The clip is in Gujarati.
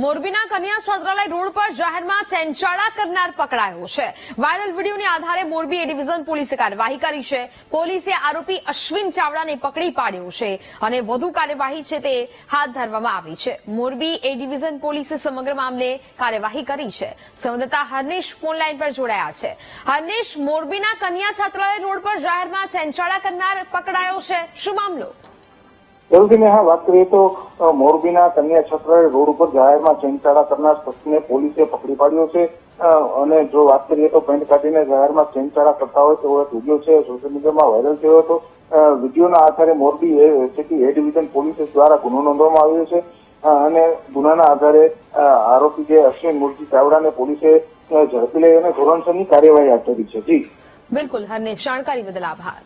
મોરબીના કન્યા છાત્રાલય રોડ પર જાહેરમાં ચેનચાળા કરનાર પકડાયો છે. વાયરલ વિડીયોને આધારે મોરબી એ ડિવિઝન પોલીસે કાર્યવાહી કરી છે. પોલીસે આરોપી અશ્વિન ચાવડાને પકડી પાડ્યો છે અને વધુ કાર્યવાહી છે તે હાથ ધરવામાં આવી છે. મોરબી એ ડિવિઝન પોલીસે સમગ્ર મામલે કાર્યવાહી કરી છે. સંવાદદાતા હર્નિશ ફોનલાઈન પર જોડાયા છે. હર્નિશ, મોરબીના કન્યા છાત્રાલય રોડ પર જાહેરમાં ચેનચાળા કરનાર પકડાયો છે. શું મામલો? જરૂરથી હા વાત કરીએ તો મોરબીના કન્યા છત્રાલય રોડ ઉપર જાહેરમાં ચેનચાળા કરનાર શખ્સને પોલીસે પકડી પાડ્યો છે. અને જો વાત કરીએ તો પેન્ટ કાઢીને જાહેરમાં ચેનચાળા કરતા હોય તેવો એક વીડિયો છે સોશિયલ મીડિયામાં વાયરલ થયો હતો. વિડીયોના આધારે Morbi city A division police દ્વારા ગુનો નોંધવામાં આવ્યો છે. અને ગુનાના આધારે આરોપી જે અશ્વિન મૂર્તિ ચાવડાને પોલીસે ઝડપી લઈ અને ધોરણસરની કાર્યવાહી હાથ ધરી છે. જી. બિલકુલ, હરનેશ, જાણકારી બદલ આભાર.